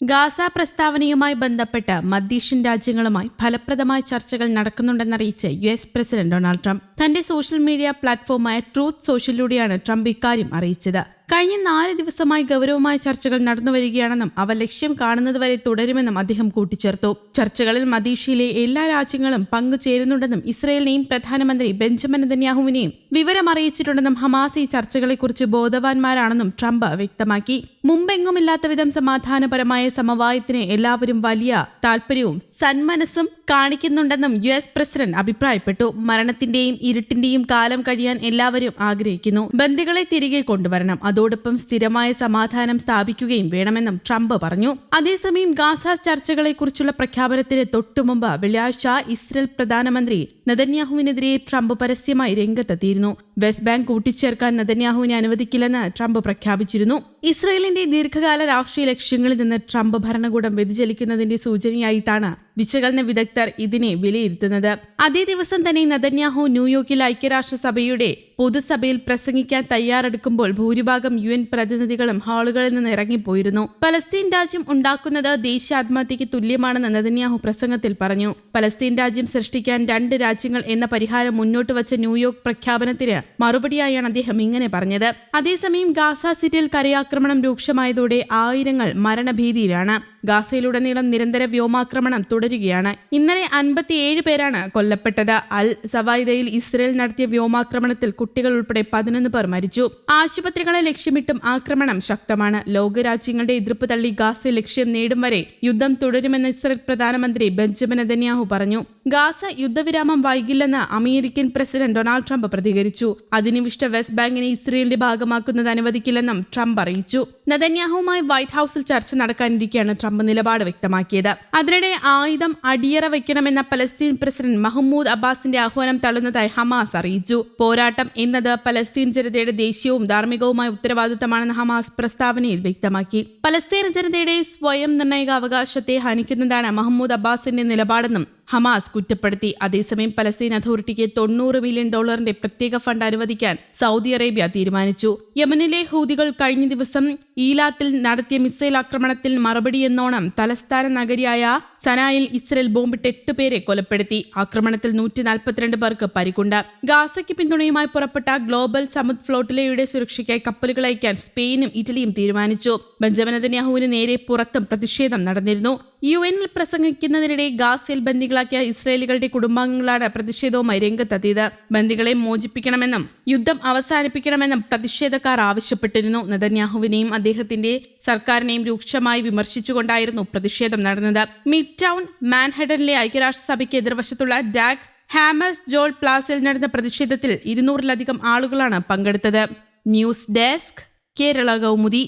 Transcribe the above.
Gaza പ്രസ്താവനയുമായി ബന്ധപ്പെട്ട് മധ്യേഷ്യൻ രാജ്യങ്ങളുമായി ഫലപ്രദമായ ചർച്ചകൾ നടക്കുന്നുണ്ടെന്നറിയിച്ച് U S president Donald Trump തന്റെ സോഷ്യൽ മീഡിയ പ്ലാറ്റ്ഫോമായ ട്രൂത്ത് സോഷ്യലിലൂടെയാണ് ട്രംപ് ഇക്കാര്യം അറിയിച്ചത്. കഴിഞ്ഞ നാല് ദിവസമായി ഗൗരവമായ ചർച്ചകൾ നടന്നു വരികയാണെന്നും അവ ലക്ഷ്യം കാണുന്നത് വരെ തുടരുമെന്നും അദ്ദേഹം കൂട്ടിച്ചേർത്തു. ചർച്ചകളിൽ മദീഷയിലെ എല്ലാ രാജ്യങ്ങളും പങ്കുചേരുന്നുണ്ടെന്നും ഇസ്രയേലിനെയും പ്രധാനമന്ത്രി ബെഞ്ചമിൻ നെതന്യാഹുവിനെയും വിവരം അറിയിച്ചിട്ടുണ്ടെന്നും ഹമാസ് ഈ ചർച്ചകളെക്കുറിച്ച് ബോധവാന്മാരാണെന്നും ട്രംപ് വ്യക്തമാക്കി. മുമ്പെങ്ങുമില്ലാത്ത വിധം സമാധാനപരമായ സമവായത്തിന് എല്ലാവരും വലിയ താല്പര്യവും സന്മനസ്സും കാണിക്കുന്നുണ്ടെന്നും യു എസ് പ്രസിഡന്റ് അഭിപ്രായപ്പെട്ടു. മരണത്തിന്റെയും ഇരുട്ടിന്റെയും കാലം കഴിയാൻ എല്ലാവരും ആഗ്രഹിക്കുന്നു. ബന്ധികളെ തിരികെ കൊണ്ടുവരണം. അതോടൊപ്പം സ്ഥിരമായ സമാധാനം സ്ഥാപിക്കുകയും വേണമെന്നും ട്രംപ് പറഞ്ഞു. അതേസമയം ഗാസ ചർച്ചകളെക്കുറിച്ചുള്ള പ്രഖ്യാപനത്തിന് തൊട്ടുമുമ്പ് വെള്ളിയാഴ്ച ഇസ്രയേൽ പ്രധാനമന്ത്രി നെതന്യാഹുവിനെതിരെ ട്രംപ് പരസ്യമായി രംഗത്തെത്തിയിരുന്നു. വെസ്റ്റ് ബാങ്ക് കൂട്ടിച്ചേർക്കാൻ നെതന്യാഹുവിനെ അനുവദിക്കില്ലെന്ന് ട്രംപ് പ്രഖ്യാപിച്ചിരുന്നു. ഇസ്രയേലിന്റെ ദീർഘകാല രാഷ്ട്രീയ ലക്ഷ്യങ്ങളിൽ നിന്ന് ട്രംപ് ഭരണകൂടം വ്യതിചലിക്കുന്നതിന്റെ സൂചനയായിട്ടാണ് വിശകലന വിദഗ്ധർ ഇതിനെ വിലയിരുത്തുന്നത്. അതേ ദിവസം തന്നെ നെതന്യാഹു ന്യൂയോർക്കിൽ ഐക്യരാഷ്ട്രസഭയുടെ പൊതുസഭയിൽ പ്രസംഗിക്കാൻ തയ്യാറെടുക്കുമ്പോൾ ഭൂരിഭാഗം യു എൻ പ്രതിനിധികളും ഹാളുകളിൽ നിന്ന് ഇറങ്ങിപ്പോയിരുന്നു. പലസ്തീൻ രാജ്യം ഉണ്ടാക്കുന്നത് ദേശീയ ആത്മഹത്യക്ക് തുല്യമാണെന്ന് നെതന്യാഹു പ്രസംഗത്തിൽ പറഞ്ഞു. പലസ്തീൻ രാജ്യം സൃഷ്ടിക്കാൻ രണ്ട് രാജ്യങ്ങൾ എന്ന പരിഹാരം മുന്നോട്ട് വച്ച ന്യൂയോർക്ക് പ്രഖ്യാപനത്തിന് മറുപടിയായാണ് അദ്ദേഹം ഇങ്ങനെ പറഞ്ഞത്. അതേസമയം ഗാസ സിറ്റിയിൽ കരയാക്രമണം രൂക്ഷമായതോടെ ആയിരങ്ങൾ മരണഭീതിയിലാണ്. ഗാസയിലുടനീളം നിരന്തര വ്യോമാക്രമണം തുടരുകയാണ്. ഇന്നലെ അൻപത്തിയേഴ് പേരാണ് കൊല്ലപ്പെട്ടത്. അൽ സവായിദയിൽ ഇസ്രയേൽ നടത്തിയ വ്യോമാക്രമണത്തിൽ കുട്ടികൾ ഉൾപ്പെടെ പതിനൊന്ന് പേർ മരിച്ചു. ആശുപത്രികളെ ലക്ഷ്യമിട്ടും ആക്രമണം ശക്തമാണ്. ലോകരാജ്യങ്ങളുടെ എതിർപ്പ് തള്ളി ഗാസ ലക്ഷ്യം നേടും വരെ യുദ്ധം തുടരുമെന്ന് ഇസ്രയേൽ പ്രധാനമന്ത്രി ബെഞ്ചമിൻ നെതന്യാഹു പറഞ്ഞു. ഗാസ യുദ്ധവിരാമം വൈകില്ലെന്ന് അമേരിക്കൻ പ്രസിഡന്റ് ഡൊണാൾഡ് ട്രംപ് പ്രതികരിച്ചു. അധിനിവിഷ്ട വെസ്റ്റ് ബാങ്കിനെ ഇസ്രയേലിന്റെ ഭാഗമാക്കുന്നത് അനുവദിക്കില്ലെന്നും ട്രംപ് അറിയിച്ചു. നദന്യാഹുവുമായി വൈറ്റ് ഹൌസിൽ ചർച്ച നടക്കാനിരിക്കെയാണ് ട്രംപ് നിലപാട് വ്യക്തമാക്കിയത്. അതിനിടെ ആയുധം അടിയറ വയ്ക്കണമെന്ന പലസ്തീൻ പ്രസിഡന്റ് മഹ്മൂദ് അബ്ബാസിന്റെ ആഹ്വാനം തള്ളുന്നതായി ഹമാസ് അറിയിച്ചു. പോരാട്ടം എന്നത് പലസ്തീൻ ജനതയുടെ ദേശീയവും ധാർമ്മികവുമായ ഉത്തരവാദിത്തമാണെന്ന് ഹമാസ് പ്രസ്താവനയിൽ വ്യക്തമാക്കി. പലസ്തീൻ ജനതയുടെ സ്വയം നിർണായക അവകാശത്തെ ഹനിക്കുന്നതാണ് മഹമ്മൂദ് അബ്ബാസിന്റെ നിലപാടെന്നും ഹമാസ് കുറ്റപ്പെടുത്തി. അതേസമയം പലസ്തീൻ അതോറിറ്റിക്ക് തൊണ്ണൂറ് മില്യൺ ഡോളറിന്റെ പ്രത്യേക ഫണ്ട് അനുവദിക്കാൻ സൗദി അറേബ്യ തീരുമാനിച്ചു. യമനിലെ ഹൂതികൾ കഴിഞ്ഞ ദിവസം ഈലാത്തിൽ നടത്തിയ മിസൈൽ ആക്രമണത്തിൽ മറുപടിയെന്നോണം തലസ്ഥാന നഗരിയായ സനായിൽ ഇസ്രയേൽ ബോംബിട്ട് എട്ട് പേരെ കൊലപ്പെടുത്തി. ആക്രമണത്തിൽ നൂറ്റി നാൽപ്പത്തിരണ്ട് പേർക്ക് പരിക്കുണ്ട്. ഗാസയ്ക്ക് പിന്തുണയുമായി പുറപ്പെട്ട ഗ്ലോബൽ സമുദ് ഫ്ലോട്ടിലയുടെ സുരക്ഷയ്ക്കായി കപ്പലുകൾ അയക്കാൻ സ്പെയിനും ഇറ്റലിയും തീരുമാനിച്ചു. ബെഞ്ചമിൻ നേരെ പുറത്തും പ്രതിഷേധം നടന്നിരുന്നു. യു എനിൽ പ്രസംഗിക്കുന്നതിനിടെ ഗാസയിൽ ബന്ദികളാക്കിയ ഇസ്രയേലികളുടെ കുടുംബാംഗങ്ങളാണ് പ്രതിഷേധവുമായി രംഗത്തെത്തിയത്. ബന്ദികളെ മോചിപ്പിക്കണമെന്നും യുദ്ധം അവസാനിപ്പിക്കണമെന്നും പ്രതിഷേധക്കാർ ആവശ്യപ്പെട്ടിരുന്നു. നെതന്യാഹുവിനെയും അദ്ദേഹത്തിന്റെ സർക്കാരിനെയും രൂക്ഷമായി വിമർശിച്ചുകൊണ്ടായിരുന്നു പ്രതിഷേധം നടന്നത്. മിഡ് ടൗൺ മാൻഹഡനിലെ ഐക്യരാഷ്ട്രസഭയ്ക്ക് എതിർവശത്തുള്ള ഡാഗ് ഹാമസ് ജോൾ പ്ലാസയിൽ നടന്ന പ്രതിഷേധത്തിൽ ഇരുന്നൂറിലധികം ആളുകളാണ് പങ്കെടുത്തത്. News desk Kerala Kaumudi.